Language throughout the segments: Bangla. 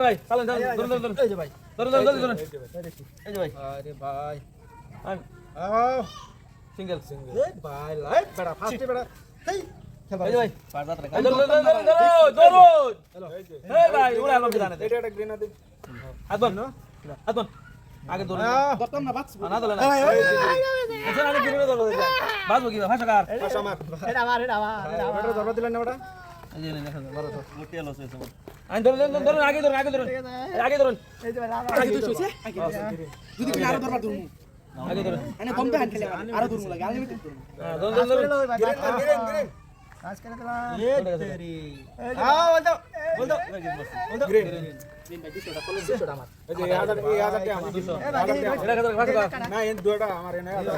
ভাই চালেন ধরুন ধরুন ধরুন এই যে ভাই। ধরুন ধরুন ধরুন ধরুন। এই যে ভাই আরে ভাই। সিঙ্গেল। সিঙ্গেল। এই ভাই লাইট বেড়া ফার্স্টে বেড়া। এই এই ভাই। পারদাত রে এই ধরুন ধরুন ধরুন ধরুন ধরুন। এই ভাই উড়া আলম জানে। এটা একটা গ্রেনার দিন। হাত বন হাত বন আগে ধরুন দরকার না বাঁচবো। না ধরলেন আচ্ছা আমি কীভাবে ধরবো বাজবো কি ভাষা কার এটা আমার এটা আমার এটা আমার। এটা ধরবা দিলেন না ওটা? এই যে দেখেন ধরো তো মুটি লস হইছে আইন ধরুন ধরুন ধরুন আগে ধরুন আগে ধরুন আগে ধরুন। আগে শুইছে যদি আরও ধরবার ধরমু আগে ধরুন। মানে কম দেখান খেলে আরও ধরুন লাগে ধরমু হ্যাঁ ধরুন ধরুন ধরুন। গ্রেন গ্রেন কাজ করে দিলাম এ তেরি। আ বল দাও বল দাও বল দাও এই যে হাজার এই হাজারটা আমার। এ ভাই এটা কাদের ভাষা কার না এই দুটো আমার এনে হাজার।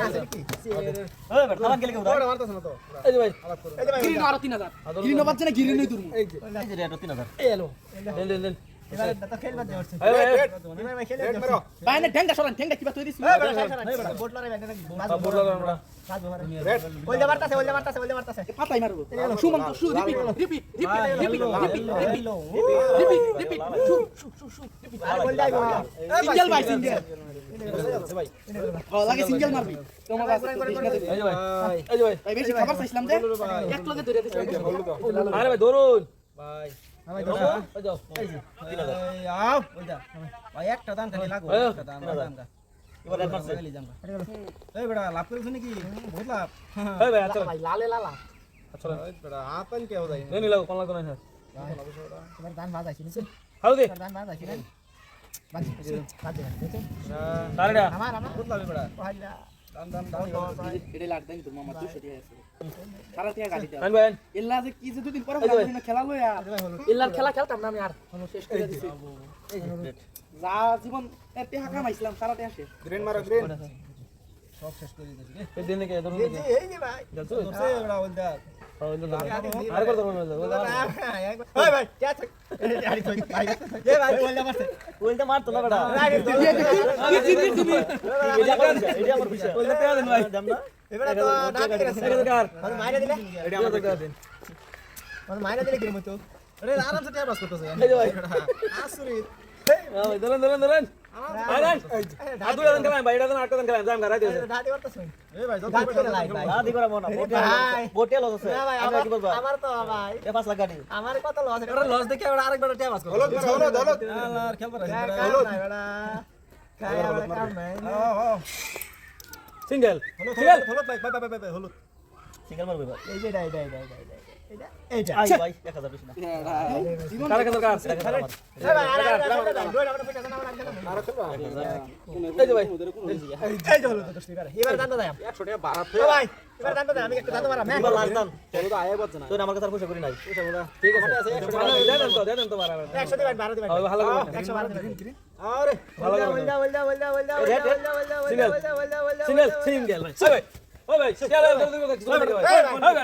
ওই বেটা খালান গেলে কেউ ওটা মারতাছ না তো এই যে ভাই। আলাপ করো এই যে ভাই গিরিনো আরও 3000 গিরিনো বাচ্চা না গিরিনোই ধরমু এই যে। এই যে রেট 3000 এই এলো দেন দেন দেন এবারে তো খেলবার দে হচ্ছে এই ভাই এবারে ভাই খেলে রেড মারো ভাই না ঠ্যাংটা সরান ঠ্যাংটা কিবা তুই দিছিস এই বড় সারা এই বড় বোট লড়াই ভাই নাকি সব বুড়লা আমরা কাজ হবে রেড ওইটা মারতাছে ওইটা মারতাছে ওইটা মারতাছে পাতাই মারবো সুমন তো সু repeat repeat repeat repeat repeat repeat repeat সু সু সু সু আর বল যাইবো সিঙ্গেল ভাই সিঙ্গেল ভাই ও লাগে সিঙ্গেল মারবি তোমার কাছে তো দেখ না দেখি। এই যে ভাই ভাই এই যে ভাই ভাই বেশি খাবার চাইছিলাম যে এক লগে ধরে দিছিলাম আরে ভাই ধরুন ভাই একটা দান খালি লাগো। একটা দান দান লাভ করেছ নাকি? বহুত লাভ। আচ্ছা। লালে লালা। আচ্ছা এই বেটা কে হদাই এই নিলাও কোন লাগতো না স্যার এবার দান বাজাইছি নিছে হাউ দে। দান বাজাইছি না বাজি বাজি আমার আমার। বহুত লাভ বেটা। ভাইলা দান দান দান এটা লাগ দেন তোর মামা 200 টাকা আছে। সারা টাকা গাড়ি দাও আইন ভাই। এল্লা যে কি যে দুদিন পরে এই যে ভাই। ভালো খেলা লয়া ইল্লার খেলা খেলতাম না আমি আর শেষ করে দিছি। যা জীবন কামাইছিলাম সারা টাকা শেষ। গ্রেন মারো গ্রেন সব শেষ করে দিতেছি এই দিন কে ধরুন এই যে এই যে ভাই। যাচ্ছো সে বেটা বল দা আর কত ধরুন ভাই ভাই কে আছে আরে তুই ভাই। এ ভাই বললা মারছে ওইটা মারতো না বেটা আরে কি জিনিস তুমি এটা আমার বিষয় বলতে পেয়ে দেন ভাই দাম না এবারে তো ডাক করে এই যে কার মাইরা দিলে কিরম হতো আরামসে টাইম পাস করতেছে এই যে ভাই মন সিঙ্গেল হলো সিঙ্গেল হলো সিঙ্গেল মারবে ভাই এই যে ডাই ডাই ডাই ডাই এটা এইটা আই ভাই 1000 বেশি না। জীবন কার কার কার এই পয়সা যে ভাই। এই যে হলো তো দশটি এবার দান দাও 100 টাকা বাড়া ভাই এবার দান দাও আমি একটা দান মারা এবার লাস্ট দাম চলো তো আয় বলছ না। তুই আমার কাছে পয়সা করি নাই। ঠিক আছে। দেন দেন তো দেন তো মারা 100 দিবেন 12 দিবেন ভালো করে 112 দিবেন আরে ভালো করে বলদা বলদা বলদা বলদা বলদা বলদা বলদা Single. বলদা বলদা বলদা সিঙ্গেল সিঙ্গেল। ভাই ওই ভাই সিঙ্গেল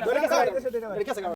ধরে ভাই